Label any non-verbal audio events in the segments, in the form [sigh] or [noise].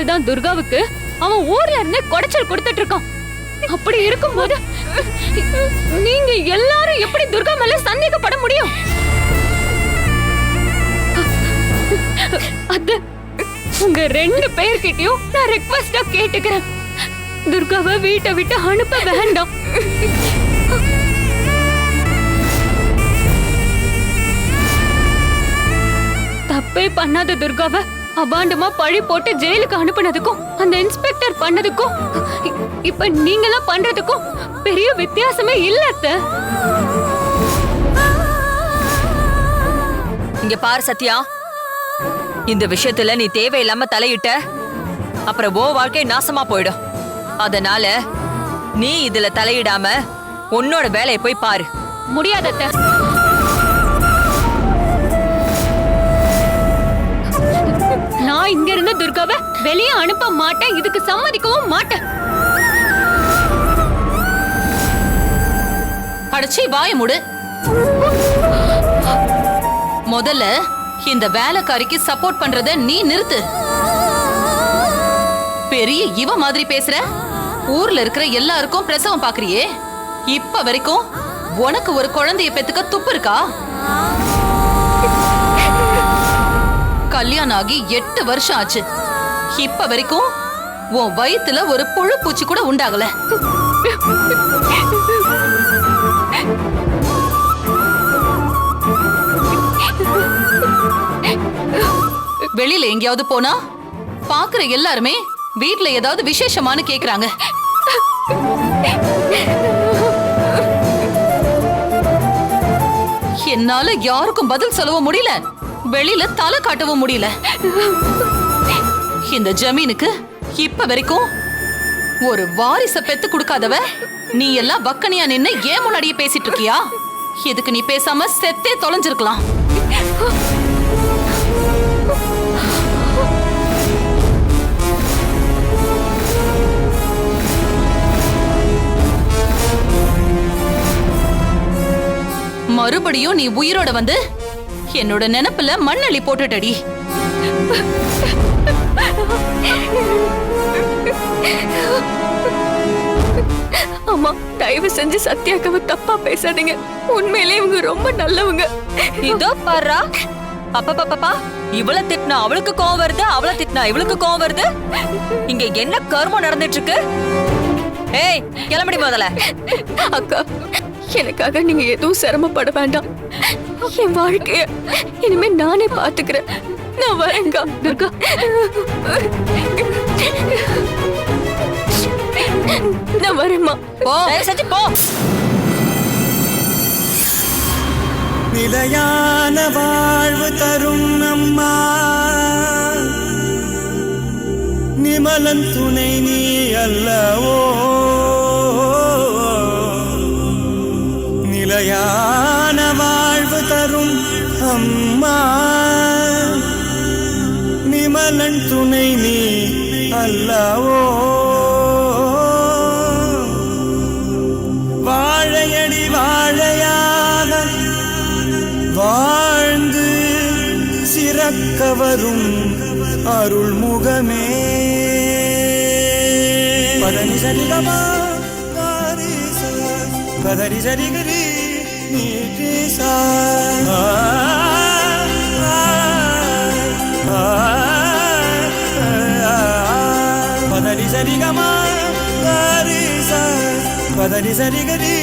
நாள் தான் துர்காவுக்கு அவன் ஊர்ல இருந்து குடைச்சல் கொடுத்துட்டு இருக்கான் அப்படி இருக்கும்போது நீங்க எல்லாரும் எப்படி துர்கா மேல சந்தேகப்பட முடியும்? அத்த உங்க ரெண்டு பேர்கிட்டயும் நான் ரெக்வஸ்டா கேட்டுக்கிறேன். துர்காவை வீட்டை விட்டு அனுப்ப வேண்டாம். தப்பே பண்ணாத துர்காவை அபாண்டமா பழி போட்டு ஜெயிலுக்கு அனுப்புனதுக்கும் அந்த இன்ஸ்பெக்டர் பண்ணதுக்கும் இப்ப நீங்களாம் பண்றதுக்கும் பெரிய வித்தியாசமே இல்ல இங்க பாரு சத்யா. இந்த விஷயத்துல நீ தேவையில்லாம தலையிட்ட அப்புறம் ஓ வாழ்க்கை நாசமா போயிடும். அதனால நீ இதுல தலையிடாம உன்னோட வேலையை போய் பாரு. முடியாது நான் இங்க இருந்த துர்காவை வெளியே அனுப்ப மாட்டேன். இதுக்கு சம்மதிக்கவும் மாட்டேன். அடச்சி வாய முடு. முதல்ல இந்த வேலைக்காரிக்கு சப்போர்ட் பண்றத நீ நிறுத்து. பெரிய இவ மாதிரி பேசுற? ஊர்ல இருக்கிற எல்லாருக்கும் பிரசவம் பாக்குறியே இப்ப வரைக்கும் உனக்கு ஒரு குழந்தைய பெத்துக்க துப்பு இருக்கா? கல்யாணம் ஆகி எட்டு வருஷம் ஆச்சு. இப்ப வரைக்கும் உன் வயித்துல ஒரு புழு பூச்சி கூட உண்டாகல. வெளியில எங்கேயாவது போனா பாக்குற எல்லாருமே வீட்ல ஏதாவது விசேஷமானு கேக்குறாங்க. என்னால யாருக்கும் பதில் சொல்லவும் முடியல. வெளியில தலை காட்டவும் முடியல. இந்த ஜமீனுக்கு இப்ப வரைக்கும் ஒரு வாரிச பெத்து கொடுக்காதவ நீ எல்லாம் வக்கனியா நின்னு ஏன் முன்னாடியே பேசிட்டு இருக்கியா? இதுக்கு நீ பேசாம செத்தே தொலைஞ்சிருக்கலாம். மறுபடியும் நீ உயிரோட வந்து என்னோட நினைப்புல மண்ணள்ளி போட்டுட்டடி. அம்மா தயவு செஞ்சு சத்யாக்காவை தப்பா பேசாதீங்க. உண்மையிலே இவங்க ரொம்ப நல்லவங்க. இதோ பாருடா அப்பப்பப்பா இவள திட்டினா அவளுக்கு கோவம் வருது அவள திட்டினா இவளுக்கு கோவம் வருது. இங்க என்ன கர்மம் நடந்துட்டு இருக்கு? ஏய் கிளம்படி முதல்ல. அக்கா எனக்காக நீங்க எதுவும் சிரமப்பட வேண்டாம். என் வாழ்க்கைய இனிமே நானே பாத்துக்கிறேன் நான் வரேங்கா துர்கா. நான் வரேம்மா. போ. செஞ்சு போ. நிலையான வாழ்வு தரும் அம்மா. நிமலன் துணை நீ அல்லவோ. அல்லவோ? வாழையடி வாழையாக வாழ்ந்து சிறக்க வரும் அருள்முகமே. பதனி சரிகமா? பதனி சரிக சரிகரி [laughs]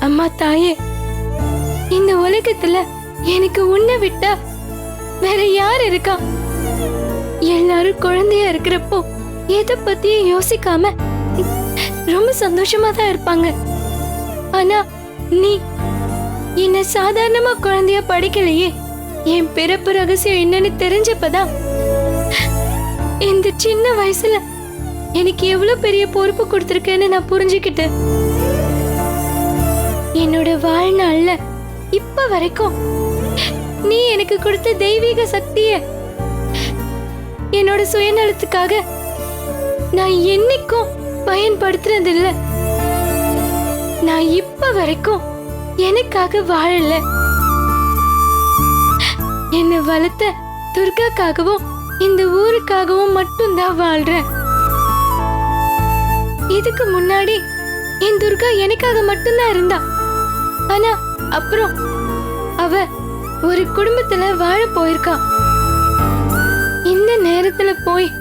அம்மா தாயே இந்த உலகத்துல எனக்கு உன்னை விட்டா வேற யார் இருக்கா? எல்லாரும் குழந்தையா இருக்கிறப்போ எதை பத்தியும் யோசிக்காம ரொம்ப சந்தோஷமா தான் இருப்பாங்க. ஆனா நீ என்ன சாதாரணமா குழந்தையா படிக்கலையே? என் பிறப்பு ரகசியம் என்னன்னு தெரிஞ்சப்பதான் இந்த சின்ன வயசுல எனக்கு எவ்வளவு பெரிய பொறுப்பு கொடுத்துருக்கேன்னு நான் புரிஞ்சுக்கிட்டேன். என்னோட வாழ்நாள்ல இப்ப வரைக்கும் நீ எனக்கு கொடுத்த தெய்வீக சக்திய என்னோட சுயநலத்துக்காக நான் என்னைக்கும் பயன்படுத்துனதில்ல. நான் இப்ப வரைக்கும் எனக்காக வாழல. என்னை வளர்த்த துர்காக்காகவும் இந்த ஊருக்காகவும் மட்டும்தான் வாழ்றேன். இதுக்கு முன்னாடி என் துர்கா எனக்காக மட்டும்தான் இருந்தா. ஆனா அப்புறம் அவ ஒரு குடும்பத்துல வாழ போயிருக்கா. இந்த நேரத்துல போய்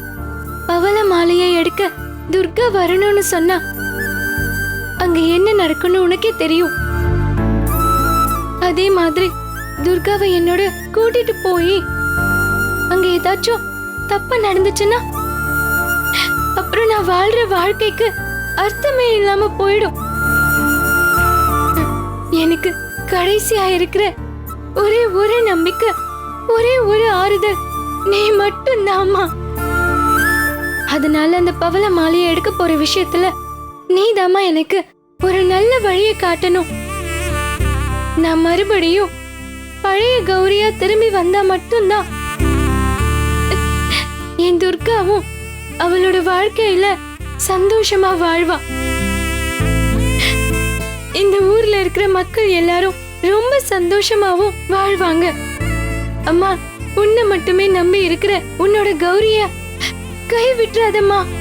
பவள மாலையை எடுக்க துர்கா வரணும்னு சொன்னா அங்க என்ன நடக்கும்னு உனக்கே தெரியும். அதே மாதிரி துர்காவை என்னோட கூட்டிட்டு போய் அங்க ஏதாச்சும் தப்பா நடந்துச்சுன்னா அப்புறம் நான் வாழ்ற வாழ்க்கைக்கு அர்த்தமே இல்லாம போயிடும். எனக்கு கடைசியா இருக்கிற ஒரே ஒரு நம்பிக்கை ஒரே ஒரு ஆறுதல் நீ மட்டும் தாமா அதனால அந்த பவள மாலையை எடுக்க போற விஷயத்துல நீதாம்மா எனக்கு ஒரு நல்ல வழியை காட்டணும். நான் மறுபடியும் பழைய கௌரியா திரும்பி வந்தா மட்டும்தான். என் துர்காவும் அவளோட வாழ்க்கையில சந்தோஷமா வாழ்வா. இந்த ஊர்ல இருக்கிற மக்கள் எல்லாரும் ரொம்ப சந்தோஷமாவும் வாழ்வாங்க. அம்மா உன்னை மட்டுமே நம்பி இருக்கிற உன்னோட கௌரிய கை விட்டுறாதம்மா.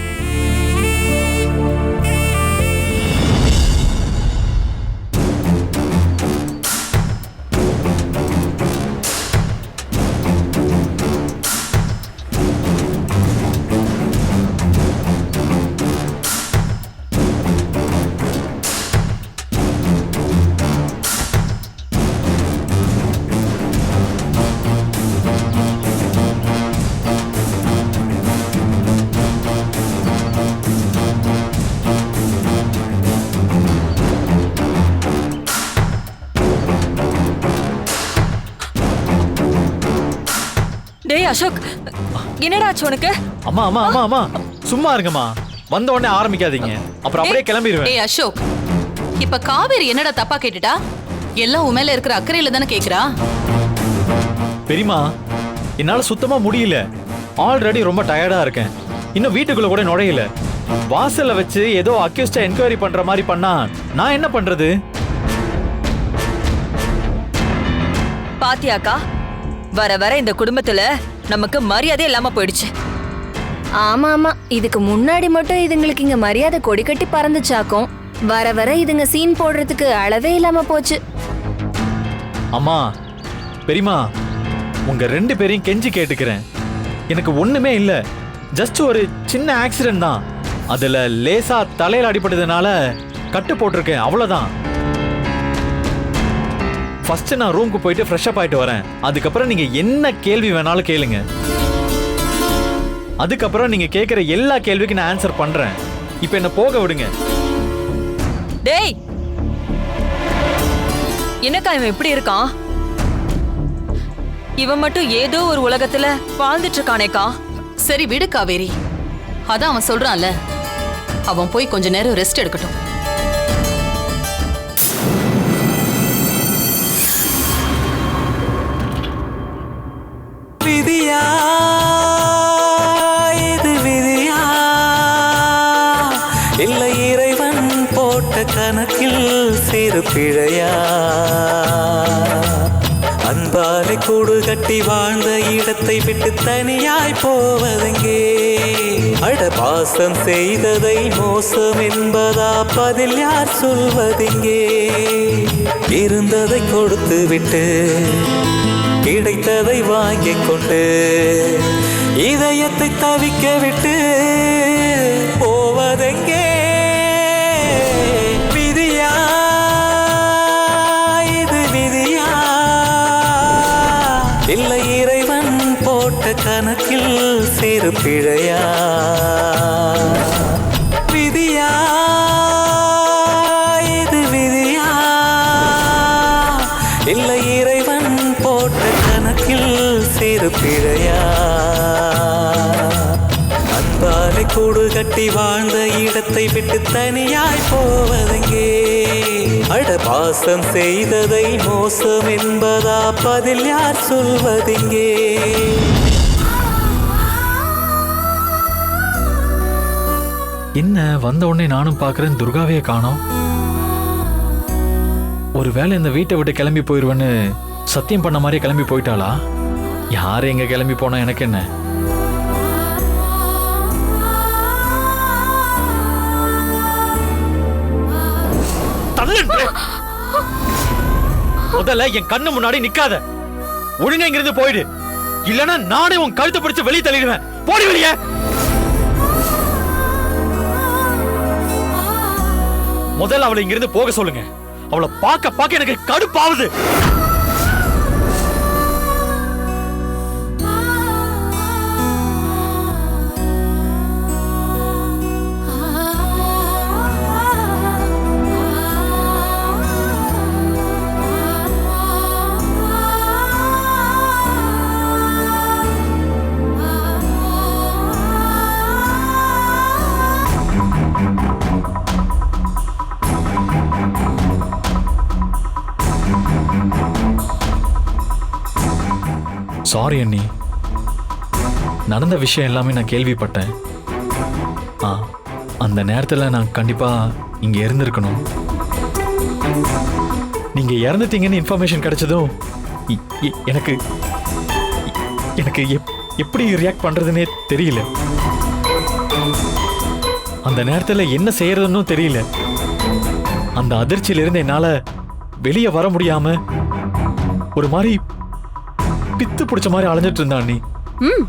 அசோக் என்னடா ஆச்சு உனக்கு? அம்மா அம்மா அம்மா அம்மா. சும்மா இருங்கம்மா. வந்த உடனே ஆரம்பிக்காதீங்க. அப்புறம் அப்படியே கிளம்பிடுவேன் ஏய் அசோக் இப்ப காவேரி என்னடா தப்பா கேட்டுட்டா? எல்லாம் உன் மேல இருக்கிற அக்கறையில தானே கேக்குறா? பெரியமா என்னால சுத்தமா முடியல. ஆல்ரெடி ரொம்ப டயர்டா இருக்கேன். இன்னும் வீட்டுக்குள்ள கூட நுழையல. வாசல்ல வச்சு ஏதோ அக்யூஸ்டா என்கொயரி பண்ற மாதிரி பண்ணா நான் என்ன பண்றது? பாத்தியாக்கா வர வர இந்த குடும்பத்துல நமக்கு மரியாதை இல்லாம போயிடுச்சு. ஆமா ஆமா. இதுக்கு முன்னாடி மட்டும் இதுங்களுக்கு இங்க மரியாதை கொடி கட்டி பறந்துச்சாக்கும். வர வர இதுங்க சீன் போடுறதுக்கு அளவே இல்லாம போச்சு. அம்மா பெரியமா உங்க ரெண்டு பேரையும் கெஞ்சி கேட்டுக்கிறேன். எனக்கு ஒண்ணுமே இல்ல. ஜஸ்ட் ஒரு சின்ன ஆக்சிடென்ட் தான். அதுல லேசா தலையில அடிபட்டதுனால கட்டு போட்டிருக்கேன் அவ்வளவுதான். ஃபர்ஸ்ட் நான் ரூமுக்கு போயிட்டு ஃப்ரெஷ்அப் ஆயிட்டு வரேன். அதுக்கப்புறம் நீங்க என்ன கேள்வி வேணாலும் கேளுங்க. அதுக்கப்புறம் நீங்க கேட்குற எல்லா கேள்விக்கும் நான் ஆன்சர் பண்றேன். இப்போ என்ன போக விடுங்க. டேய்! என்னக்கா இவன் எப்படி இருக்கான்? இவன் மட்டும் ஏதோ ஒரு உலகத்துல வாழ்ந்துட்டு இருக்கானேக்கா. சரி விடு காவேரி அதான் அவன் சொல்றான்ல. அவன் போய் கொஞ்ச நேரம் ரெஸ்ட் எடுக்கட்டும். விதியா? இது விதியா? இல்லை இறைவன் போட்ட கணக்கில் சிறு பிழையா? அன்பாலை கூடு கட்டி வாழ்ந்த இடத்தை விட்டு தனியாய் போவதெங்கே? அட பாசம் செய்ததை மோசம் என்பதா? பதில் யார் சொல்வதெங்கே? இருந்ததை கொடுத்து விட்டு கிடைத்ததை வாங்கிக் கொண்டு இதயத்தை தவிக்க விட்டு போவதெங்கே? விதியா? இது விதியா? இல்லை இறைவன் போட்ட கணக்கில் சிறு பிழையா? கட்டி வாழ்ந்த இடத்தை விட்டு தனியாய் போவதெங்கே? அட பாசம் செய்ததை மோசம் என்பதா பதில் யார் சொல்வதெங்கே? என்ன வந்த உடனே நானும் பார்க்குறேன் துர்காவையே காணோம். ஒருவேளை இந்த வீட்டை விட்டு கிளம்பி போயிடுவேன்னு சத்தியம் பண்ண மாதிரி கிளம்பி போயிட்டாளா? யார் எங்கே கிளம்பி போனா எனக்கு என்ன? முதல்ல என் கண்ணு முன்னாடி நிக்காத. ஒழுங்க இங்கிருந்து போயிடு. இல்லனா நானே உன் கழுத்தை பிடிச்சு வெளியே தள்ளிடுவேன். போடி வெளியே. முதல்ல அவளை இங்கிருந்து போக சொல்லுங்க. அவளை பார்க்க பார்க்க எனக்கு கடுப்பாவது. சாரி அண்ணி நடந்த விஷயம் எல்லாமே நான் கேள்விப்பட்டேன். ஆ அந்த நேரத்தில் நான் கண்டிப்பாக இங்கே இருந்திருக்கணும். நீங்கள் இறந்துட்டீங்கன்னு இன்ஃபர்மேஷன் கிடைச்சதும் இ- இ- எனக்கு எனக்கு எப் எப்படி ரியாக்ட் பண்ணுறதுனே தெரியல. அந்த நேரத்தில் என்ன செய்யறதுன்னு தெரியல. அந்த அதிர்ச்சியிலிருந்து என்னால் வெளியே வர முடியாமல் ஒரு மாதிரி பித்து பிடிச்ச மாதிரி அலைஞ்சிட்டு இருந்தா நீ. ம்.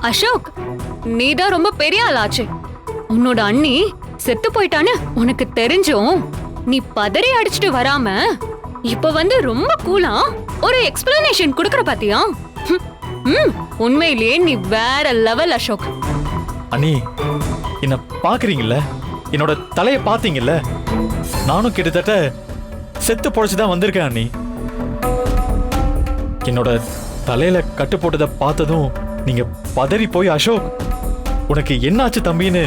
அசோக் நீதான் ரொம்ப பெரிய ஆளாச்சு. உன்னோட அண்ணி செத்து போயிட்டான்னு உனக்கு தெரிஞ்சும் நீ பதறி அடிச்சிட்டு வராம இப்ப வந்து ரொம்ப கூலா ஒரு எக்ஸ்பிளனேஷன் கொடுக்கற பாத்தியா? ம். உண்மையிலேயே நீ வேற லெவல் அசோக். அண்ணி என்ன பாக்குறீங்கல்ல என்னோட தலையை பாத்தீங்கல்ல நானும் கிட்டத்தட்ட செத்து பொழைச்சு தான் வந்திருக்கேன் அண்ணி. என்னோட தலையில கட்டு போட்டதை பார்த்ததும் நீங்க பதறி போய் அசோக். உனக்கு என்னாச்சு தம்பின்னு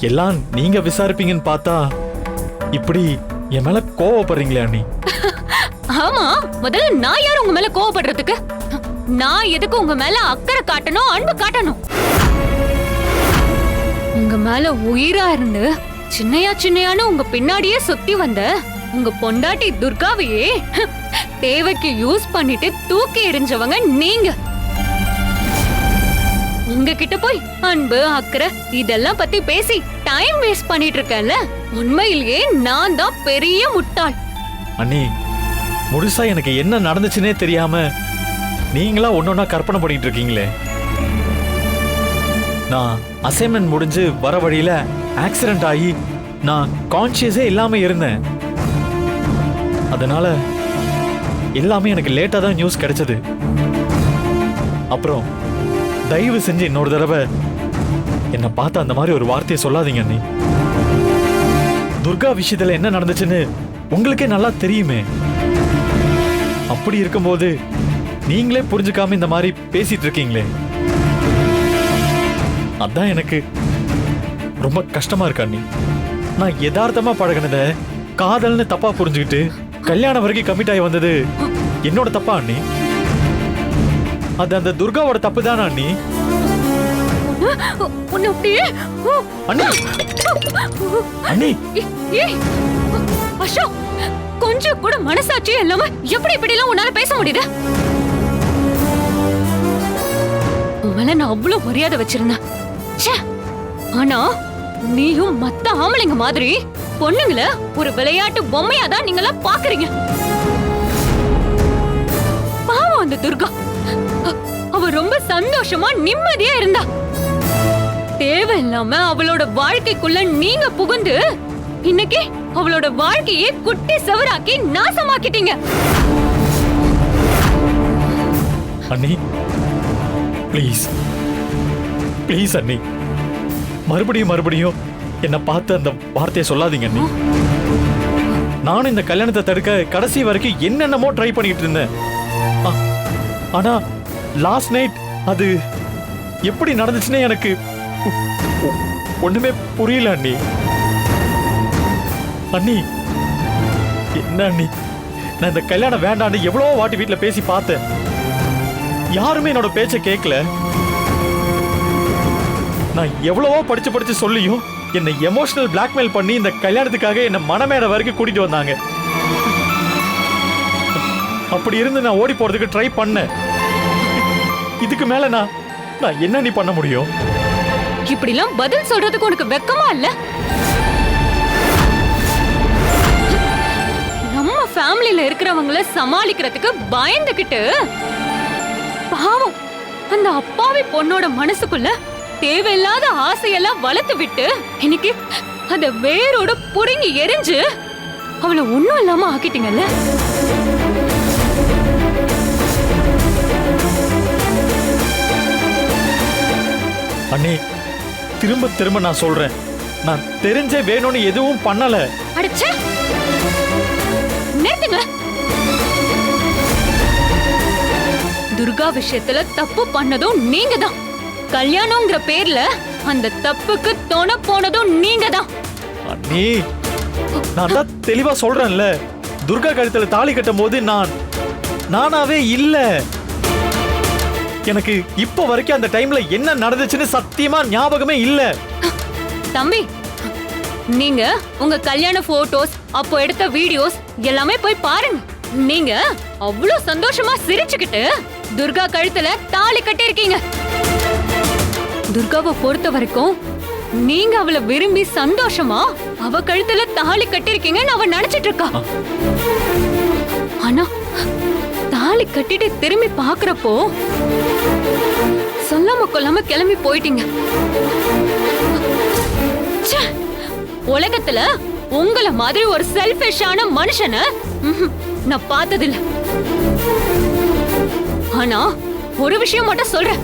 எல்லாம் நீங்க விசாரிப்பீங்கன்னு பார்த்தா இப்படி என் மேல கோவப்படுறீங்களே அண்ணி. [laughs] ஆமா முதல்ல நான் யார் உங்க மேல கோவப்படுறதுக்கு? நான் எதுக்கு உங்க மேல அக்கறை காட்டணும் அன்பு காட்டணும்? உங்க மேல உயிரா இருந்து சின்னையா சின்னையான்னு உங்க பின்னாடியே சுத்தி வந்த உங்க பொண்டாட்டி துர்காவையே தேவைக்கு யூஸ் பண்ணிட்டு தூக்கி எறிஞ்சவங்க நீங்க. உங்ககிட்ட போய் அன்பு அக்கறை இதெல்லாம் பத்தி பேசி டைம் வேஸ்ட் பண்ணிட்டு இருக்கேன்ல? உண்மையிலேயே நான் தான் பெரிய முட்டாள். அண்ணி முழுசா எனக்கு என்ன நடந்துச்சுன்னே தெரியாம நீங்களா ஒன்னொன்னா கற்பனை பண்ணிட்டு இருக்கீங்களே. நான் அசைன்மெண்ட் முடிஞ்சு வர வழியில ஆக்சிடென்ட் ஆகி நான் கான்சியஸே இல்லாம இருந்தேன். அதனால எல்லாமே எனக்கு லேட்டாக தான் நியூஸ் கிடைச்சது. அப்புறம் தயவு செஞ்சு இன்னொரு தடவை என்னை பார்த்து அந்த மாதிரி ஒரு வார்த்தையை சொல்லாதீங்க அண்ணி. துர்கா விஷயத்தில் என்ன நடந்துச்சுன்னு உங்களுக்கே நல்லா தெரியுமே. அப்படி இருக்கும்போது நீங்களே புரிஞ்சுக்காம இந்த மாதிரி பேசிட்டு இருக்கீங்களே. அதான் எனக்கு ரொம்ப கஷ்டமா இருக்கா நீ நான் யதார்த்தமா பழகினத காதல்னு தப்பா புரிஞ்சுக்கிட்டு கல்யாணம் வரைக்கும் கமிட் ஆகி வந்தது. என்னோட தப்பா அண்ணி? அது அந்த துர்காவோட தப்பு தானே அண்ணி? உன்னை அப்படியே? அண்ணி! அண்ணி! அசோக் கொஞ்சம் கூட மனசாட்சியே இல்லாம எப்படி இப்படி எல்லாம் உன்னால பேச முடியுது? உன் நான் அவ்வளவு மரியாதை வச்சிருந்தேன். ச்சே. ஆனா நீயும் மத்த ஆம்பளைங்க மாதிரி பொண்ணுங்கள ஒரு விளையாட்டு பொம்மையா தான் நீங்களா பாக்குறீங்க பாவம் அந்த துர்கா. அவ ரொம்ப சந்தோஷமா நிம்மதியா இருந்தா. தேவையில்லாம அவளோட வாழ்க்கைக்குள்ள நீங்க புகுந்து இன்னைக்கு அவளோட வாழ்க்கையை குட்டி சவராக்கி நாசமாக்கிட்டீங்க. அண்ணி ப்ளீஸ் ப்ளீஸ் அண்ணி. மறுபடியும் மறுபடியும் என்னை பார்த்து அந்த வார்த்தையை சொல்லாதீங்க நீ நானும் இந்த கல்யாணத்தை தடுக்க கடைசி வரைக்கும் என்னென்னமோ ட்ரை பண்ணிட்டு இருந்தேன். ஆனா லாஸ்ட் நைட் அது எப்படி நடந்துச்சுன்னு எனக்கு ஒண்ணுமே புரியல அண்ணி. அண்ணி என்ன அண்ணி? நான் இந்த கல்யாணம் வேண்டான்னு எவ்வளோ வாட்டி வீட்டில் பேசி பார்த்தேன். யாருமே என்னோட பேச்சை கேட்கல நான் எவ்வளவோ படிச்சு படிச்சு சொல்லியும் என்னை எமோஷனல் பிளாக்மெயில் பண்ணி இந்த கல்யாணத்துக்காக என்னை மனமேட வரைக்கும் கூட்டிட்டு வந்தாங்க. அப்படி இருந்து நான் ஓடி போறதுக்கு ட்ரை பண்ணேன். இதுக்கு மேல நான் நான் என்ன நீ பண்ண முடியும்? இப்படிலாம் பதில் சொல்றதுக்கு உனக்கு வெக்கமா இல்ல? நம்ம ஃபேமிலில இருக்கிறவங்கள சமாளிக்கிறதுக்கு பயந்துகிட்டு பாவம் அந்த அப்பாவி பொண்ணோட மனசுக்குள்ள தேவையில்லாத ஆசையெல்லாம் வளர்த்து விட்டு இன்னைக்கு அத வேரோட புடுங்கி எரிஞ்சு அவளை ஒண்ணும் இல்லாம ஆக்கிட்டீங்கல்ல? அண்ணி திரும்ப திரும்ப நான் சொல்றேன். நான் தெரிஞ்சே வேணும்னு எதுவும் பண்ணல. அடிச்சே! நிறுத்துங்க. துர்கா விஷயத்துல தப்பு பண்ணதும் நீங்க தான் கல்யாணம்ங்கிற பேர்ல அந்த தப்புக்கு துணை போனதும் நீங்க தான் அண்ணி நான் தான் தெளிவா சொல்றேன்ல. துர்கா கழுத்துல தாலி கட்டும் போது நான் நானாவே இல்ல. எனக்கு இப்ப வரைக்கும் அந்த டைம்ல என்ன நடந்துச்சுன்னு சத்தியமா ஞாபகமே இல்ல. தம்பி நீங்க உங்க கல்யாண போட்டோஸ் அப்போ எடுத்த வீடியோஸ் எல்லாமே போய் பாருங்க. நீங்க அவ்வளவு சந்தோஷமா சிரிச்சுக்கிட்டு துர்கா கழுத்துல தாலி கட்டியிருக்கீங்க. துர்காவை பொறுத்த வரைக்கும் நீங்க அவளை விரும்பி சந்தோஷமா அவ கழுத்துல தாலி கட்டிருக்கீங்கன்னு அவ நினைச்சிட்டு இருக்கா. ஆனா தாலி கட்டிட்டு திரும்பி பாக்குறப்போ சொல்லாம கொல்லாம கிளம்பி போயிட்டீங்க! உலகத்துல உங்கள மாதிரி ஒரு செல்ஃபிஷான மனுஷனை நான் பார்த்ததில்ல. ஆனா ஒரு விஷயம் மட்டும் சொல்றேன்.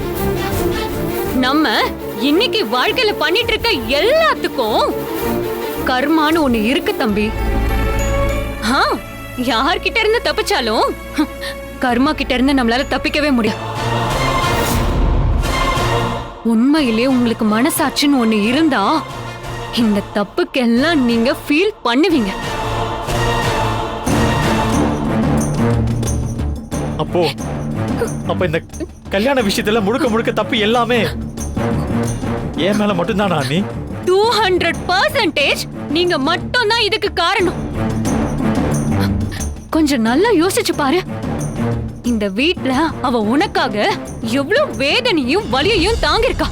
நம்ம இன்னைக்கு வாழ்க்கையில பண்ணிட்டு இருக்க எல்லாத்துக்கும் கர்மான்னு ஒண்ணு இருக்கு தம்பி. ஆ, யார்கிட்ட இருந்து தப்பிச்சாலும் கர்மா கிட்ட இருந்து நம்மளால தப்பிக்கவே முடியாது. உண்மையிலே உங்களுக்கு மனசாட்சின்னு ஒண்ணு இருந்தா இந்த தப்புக்கெல்லாம் நீங்க ஃபீல் பண்ணுவீங்க. அப்போ அப்ப இந்த கல்யாண விஷயத்துல முழுக்க முழுக்க தப்பு எல்லாமே என் மேல மட்டும்தானா நீ டூ ஹண்ட்ரட் பர்சன்டேஜ் நீங்க மட்டும் தான் இதுக்கு காரணம். கொஞ்சம் நல்லா யோசிச்சு பாரு. இந்த வீட்ல அவ உனக்காக எவ்வளவு வேதனையும் வலியையும் தாங்கியிருக்கா.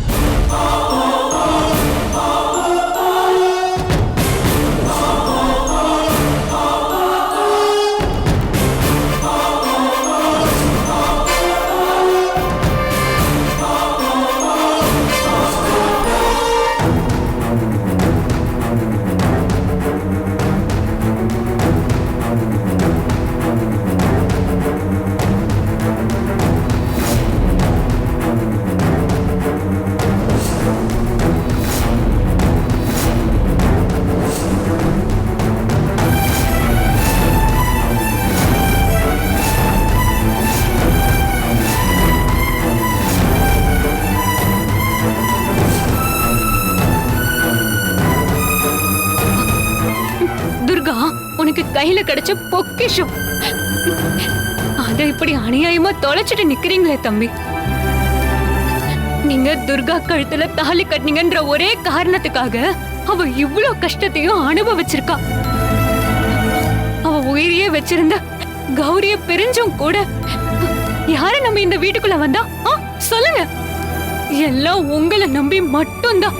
கையில கிடைச்ச பொக்கிஷம். அத இப்படி அநியாயமா தொலைச்சிட்டு நிக்கிறீங்களே தம்பி. நீங்க துர்கா கழுத்துல தாலி கட்டினீங்கன்ற ஒரே காரணத்துக்காக அவ இவ்வளவு கஷ்டத்தையும் அனுபவிச்சிருக்கா. அவ உயிரையே வச்சிருந்த கௌரிய பிரிஞ்சும் கூட யார நம்ம இந்த வீட்டுக்குள்ள வந்தா? சொல்லுங்க. எல்லாம் உங்களை நம்பி மட்டும்தான்.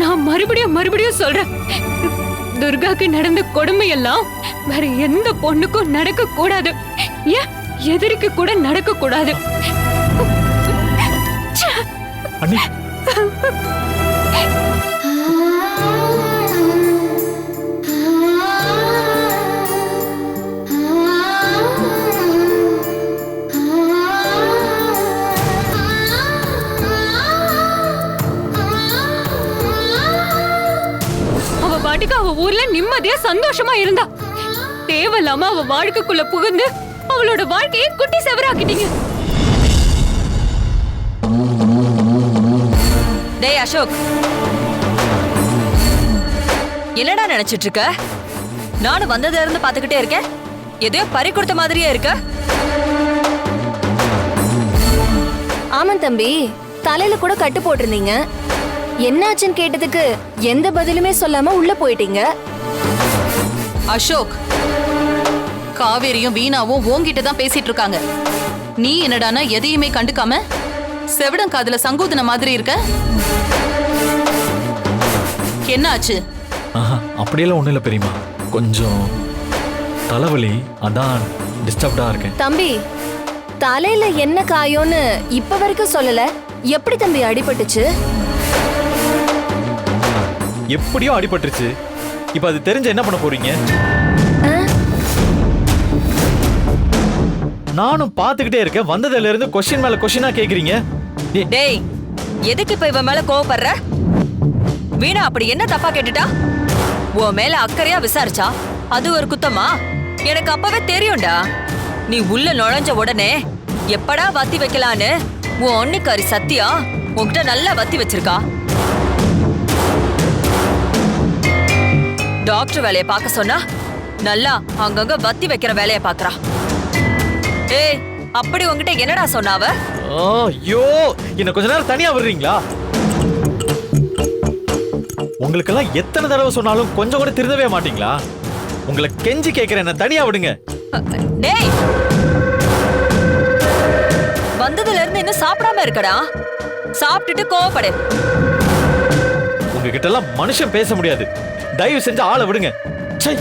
நான் மறுபடியும் மறுபடியும் சொல்றேன். துர்காக்கு நடந்த கொடுமை எல்லாம் வேற எந்த பொண்ணுக்கும் நடக்க கூடாது. ஏன் எதிரிக்கு கூட நடக்க கூடாது. பாட்டுக்கு அவ ஊர்ல நிம்மதியா சந்தோஷமா இருந்தா. தேவையில்லாம அவ வாழ்க்கைக்குள்ள புகுந்து அவளோட வாழ்க்கையை குட்டி செவராக்கிட்டீங்க. டேய் அசோக். என்னடா நினைச்சிட்டு இருக்க? நானும் வந்ததுல இருந்து பாத்துக்கிட்டே இருக்கேன். எதையோ பறி கொடுத்த மாதிரியே இருக்க. ஆமா தம்பி தலையில கூட கட்டு போட்டிருந்தீங்க. என்னாச்சுன்னு கேட்டதுக்கு எந்த பதிலுமே சொல்லாம உள்ள போயிட்டீங்க? அசோக் காவேரியும் வீணாவும் உன்கிட்ட தான் பேசிட்டு இருக்காங்க. நீ என்னடானா எதையுமே கண்டுக்காம செவிடம் காதுல சங்கூதன மாதிரி இருக்க? என்ன ஆச்சு ஆஹா அப்படியெல்லாம் ஒன்றும் இல்லை பெரியமா கொஞ்சம் தலைவலி அதான் டிஸ்டர்ப்டாக இருக்கேன். தம்பி தலையில என்ன காயோன்னு இப்ப வரைக்கும் சொல்லல. எப்படி தம்பி அடிபட்டுச்சு? எப்படியோ அடிபட்டுருச்சு. இப்போ அது தெரிஞ்சு என்ன பண்ண போறீங்க? நானும் பார்த்துக்கிட்டே இருக்கேன். வந்ததுல இருந்து கொஸ்டின் மேல கொஸ்டினா கேக்குறீங்க. டேய் எதுக்கு இப்ப இவன் மேல கோவப்படுற? வீணா அப்படி என்ன தப்பா கேட்டுட்டா? உன் மேல அக்கறையா விசாரிச்சா? அது ஒரு குத்தமா? எனக்கு அப்பவே தெரியும்டா. நீ உள்ள நுழைஞ்ச உடனே எப்படா வத்தி வைக்கலான்னு? உன் ஒன்னிக்காரி சத்தியா? உன்கிட்ட நல்லா வத்தி வச்சிருக்கா. டாக்டர் வேலைய பார்க்க சொன்னா நல்லா அங்கங்க வத்தி வைக்கிற வேலைய பாக்குறா ஏய் அப்படி உன்கிட்ட என்னடா சொன்னாவ ஓ, ஐயோ என்ன கொஞ்ச நேரம் தனியா விடுறீங்களா? உங்களுக்கெல்லாம் எத்தனை தடவை சொன்னாலும் கொஞ்சம் கூட திருந்தவே மாட்டீங்களா? உங்களை கெஞ்சி கேட்கிறேன் என்ன தனியா விடுங்க. டேய்! வந்ததுல இருந்து இன்னும் சாப்பிடாம இருக்கடா. சாப்பிட்டுட்டு கோவப்படு. உங்ககிட்ட எல்லாம் மனுஷன் பேச முடியாது. தயவு செஞ்சு ஆளை விடுங்க. சரி